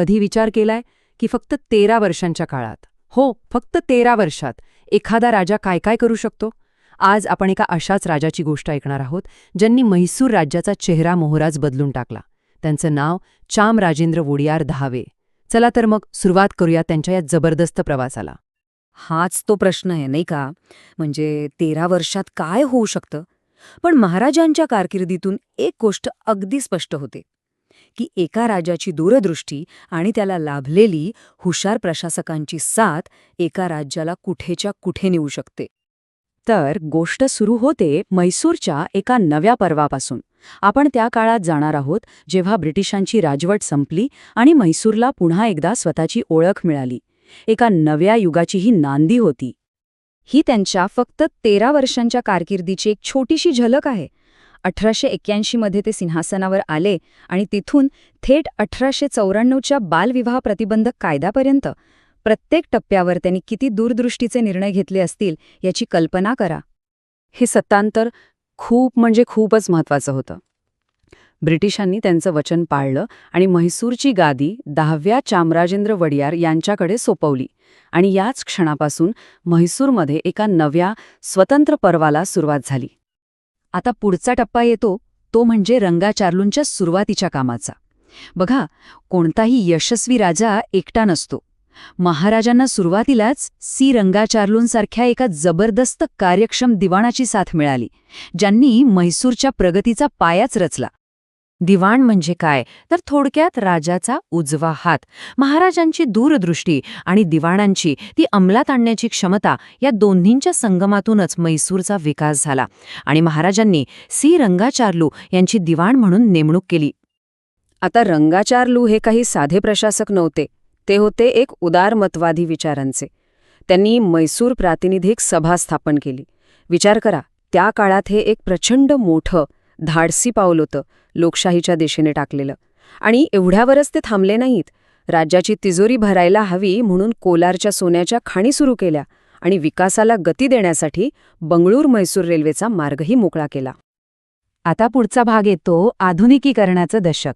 कधी विचार केलाय की फक्त तेरा वर्षांच्या काळात? हो फक्त तेरा वर्षात. एखादा राजा काय काय करू शकतो? आज आपण एका अशाच राजाची गोष्ट ऐकणार आहोत ज्यांनी म्हैसूर राज्याचा चेहरा मोहराज बदलून टाकला. त्यांचं नाव चाम राजेंद्र वोडियार दहावे चला तर मग सुरुवात करूया त्यांच्या या जबरदस्त प्रवासाला. हाच तो प्रश्न आहे नाही का? म्हणजे तेरा वर्षात काय होऊ शकतं? पण महाराजांच्या कारकिर्दीतून एक गोष्ट अगदी स्पष्ट होते. की एका राजाची दूरदृष्टी आणि त्याला लाभलेली हुशार प्रशासकांची साथ एका राज्याला कुठेच्या कुठे नेऊ शकते. तर गोष्ट सुरू होते मैसूरच्या एका नव्या पर्वापासून. आपण त्या काळात जाणार आहोत जेव्हा ब्रिटिशांची राजवट संपली आणि म्हैसूरला पुन्हा एकदा स्वतःची ओळख मिळाली. एका नव्या युगाची ही नांदी होती. ही त्यांच्या फक्त तेरा वर्षांच्या कारकिर्दीची एक छोटीशी झलक आहे. अठराशे एक्क्याऐंशीमध्ये ते सिंहासनावर आले आणि तिथून थेट अठराशे चौऱ्याण्णवच्या बालविवाह प्रतिबंधक कायद्यापर्यंत प्रत्येक टप्प्यावर त्यांनी किती दूरदृष्टीचे निर्णय घेतले असतील याची कल्पना करा. हे सत्तांतर खूप म्हणजे खूपच महत्वाचं होतं. ब्रिटिशांनी त्यांचं वचन पाळलं आणि म्हैसूरची गादी दहाव्या चामराजेंद्र वडियार यांच्याकडे सोपवली आणि याच क्षणापासून म्हैसूरमध्ये एका नव्या स्वतंत्र पर्वाला सुरुवात झाली. आता पुढचा टप्पा येतो तो म्हणजे रंगाचार्लूंच्या सुरुवातीच्या कामाचा. बघा कोणताही यशस्वी राजा एकटा नसतो. महाराजांना सुरुवातीलाच सी. रंगाचार्लूंसारख्या एका जबरदस्त कार्यक्षम दिवाणाची साथ मिळाली ज्यांनी म्हैसूरच्या प्रगतीचा पायाच रचला. दिवाण म्हणजे काय? तर थोडक्यात राजाचा उजवा हात. महाराजांची दूरदृष्टी आणि दिवाणांची ती अंमलात आणण्याची क्षमता या दोन्हींच्या संगमातूनच मैसूरचा विकास झाला. आणि महाराजांनी सी. रंगाचार्लू यांची दिवाण म्हणून नेमणूक केली. आता रंगाचार्लू हे काही साधे प्रशासक नव्हते. ते होते एक उदारमतवादी विचारांचे. त्यांनी मैसूर प्रातिनिधिक सभा स्थापन केली. विचार करा त्या काळात हे एक प्रचंड मोठं धाडसी पाऊल होतं लोकशाहीच्या दिशेने टाकलेलं. आणि एवढ्यावरच ते थांबले नाहीत. राज्याची तिजोरी भरायला हवी म्हणून कोलारच्या सोन्याच्या खाणी सुरू केल्या आणि विकासाला गती देण्यासाठी बंगळूर मैसूर रेल्वेचा मार्गही मोकळा केला. आता पुढचा भाग येतो आधुनिकीकरणाचं दशक.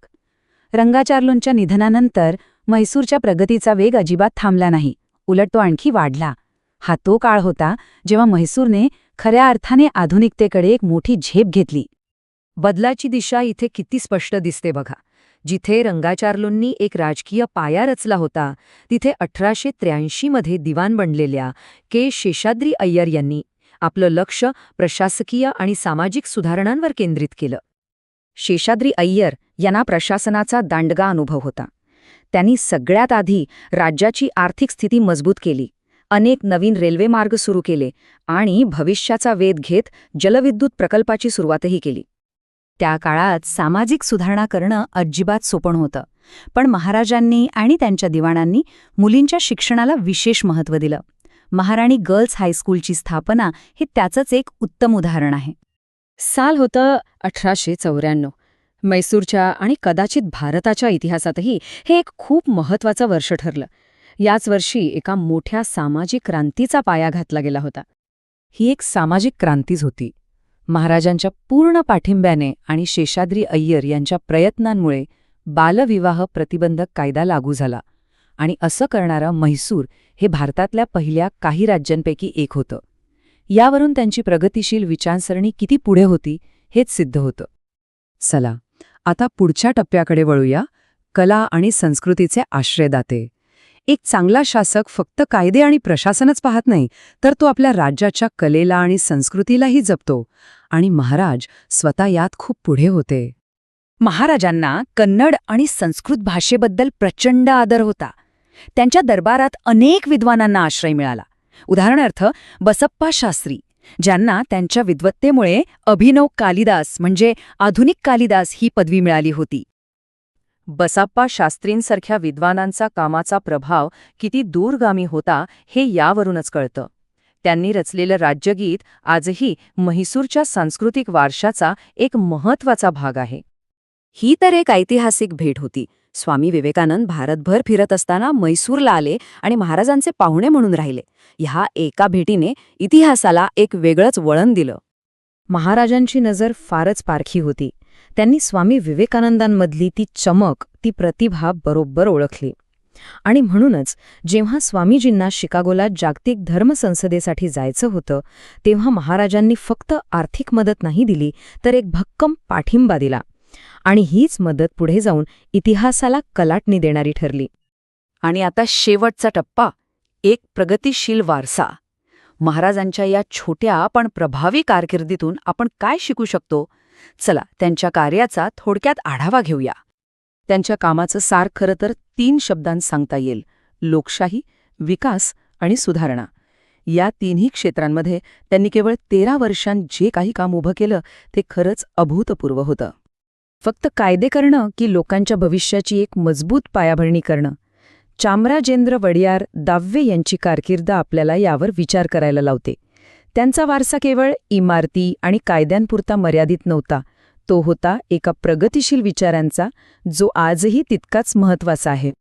रंगाचार्लूंच्या निधनानंतर म्हैसूरच्या प्रगतीचा वेग अजिबात थांबला नाही. उलट तो आणखी वाढला. हा तो काळ होता जेव्हा म्हैसूरने खऱ्या अर्थाने आधुनिकतेकडे एक मोठी झेप घेतली. बदलाची दिशा इथे किती स्पष्ट दिसते बघा. जिथे रंगाचार्लूंनी एक राजकीय पाया रचला होता तिथे अठराशे त्र्याऐंशीमध्ये दिवाण बनलेल्या के. शेषाद्री अय्यर यांनी आपलं लक्ष प्रशासकीय आणि सामाजिक सुधारणांवर केंद्रित केलं. शेषाद्री अय्यर यांना प्रशासनाचा दांडगा अनुभव होता. त्यांनी सगळ्यात आधी राज्याची आर्थिक स्थिती मजबूत केली. अनेक नवीन रेल्वे मार्ग सुरू केले आणि भविष्याचा वेध घेत जलविद्युत प्रकल्पाची सुरुवातही केली. त्या काळात सामाजिक सुधारणा करणं अजिबात सोपण होतं पण महाराजांनी आणि त्यांच्या दिवाणांनी मुलींच्या शिक्षणाला विशेष महत्त्व दिलं. महाराणी गर्ल्स हायस्कूलची स्थापना हे त्याचंच एक उत्तम उदाहरण आहे. साल होतं अठराशे चौऱ्याण्णव. मैसूरच्या आणि कदाचित भारताच्या इतिहासातही हे एक खूप महत्त्वाचं वर्ष ठरलं. याच वर्षी एका मोठ्या सामाजिक क्रांतीचा पाया घातला गेला होता. ही एक सामाजिक क्रांतीच होती. महाराजांच्या पूर्ण पाठिंब्याने आणि शेषाद्री अय्यर यांच्या प्रयत्नांमुळे बालविवाह प्रतिबंधक कायदा लागू झाला आणि असं करणारं म्हैसूर हे भारतातल्या पहिल्या काही राज्यांपैकी एक होतं. यावरून त्यांची प्रगतिशील विचारसरणी किती पुढे होती हेच सिद्ध होतं. चला आता पुढच्या टप्प्याकडे वळूया. कला आणि संस्कृतीचे आश्रयदाते. एक चांगला शासक फक्त कायदे आणि प्रशासनच पाहत नाही तर तो आपल्या राज्याच्या कलेला आणि संस्कृतीलाही जपतो. आणि महाराज स्वतः यात खूप पुढे होते. महाराजांना कन्नड आणि संस्कृत भाषेबद्दल प्रचंड आदर होता. त्यांच्या दरबारात अनेक विद्वानांना आश्रय मिळाला. उदाहरणार्थ बसप्पा शास्त्री ज्यांना त्यांच्या विद्वत्तेमुळे अभिनव कालिदास म्हणजे आधुनिक कालिदास ही पदवी मिळाली होती. बसाप्पा शास्त्रींसारख्या विद्वानांचा कामाचा प्रभाव किती दूरगामी होता हे यावरूनच कळतं. त्यांनी रचलेलं राज्यगीत आजही म्हैसूरच्या सांस्कृतिक वारशाचा एक महत्त्वाचा भाग आहे. ही तर एक ऐतिहासिक भेट होती. स्वामी विवेकानंद भारतभर फिरत असताना मैसूरला आले आणि महाराजांचे पाहुणे म्हणून राहिले. ह्या एका भेटीने इतिहासाला एक वेगळंच वळण दिलं. महाराजांची नजर फारच पारखी होती. त्यांनी स्वामी विवेकानंदांमधली ती चमक ती प्रतिभा बरोबर ओळखली. आणि म्हणूनच जेव्हा स्वामीजींना शिकागोला जागतिक धर्म संसदेसाठी जायचं होतं तेव्हा महाराजांनी फक्त आर्थिक मदत नाही दिली तर एक भक्कम पाठिंबा दिला. आणि हीच मदत पुढे जाऊन इतिहासाला कलाटणी देणारी ठरली. आणि आता शेवटचा टप्पा एक प्रगतिशील वारसा. महाराजांच्या या छोट्या पण प्रभावी कारकिर्दीतून आपण काय शिकू शकतो? चला त्यांच्या कार्याचा थोडक्यात आढावा घेऊया. त्यांच्या कामाचं सार खरं तर तीन शब्दांत सांगता येईल. लोकशाही विकास आणि सुधारणा. या तिन्ही क्षेत्रांमध्ये त्यांनी केवळ तेरा वर्षांत जे काही काम उभं केलं ते खरंच अभूतपूर्व होतं. फक्त कायदे करणं की लोकांच्या भविष्याची एक मजबूत पायाभरणी करणं? चामराजेंद्र वडियार दाव्वे यांची कारकीर्द आपल्याला यावर विचार करायला लावते. त्यांचा वारसा केवळ इमारती आणि कायद्यांपुरता मर्यादित नव्हता. तो होता एका प्रगतिशील विचारांचा जो आजही तितकाच महत्त्वाचा आहे.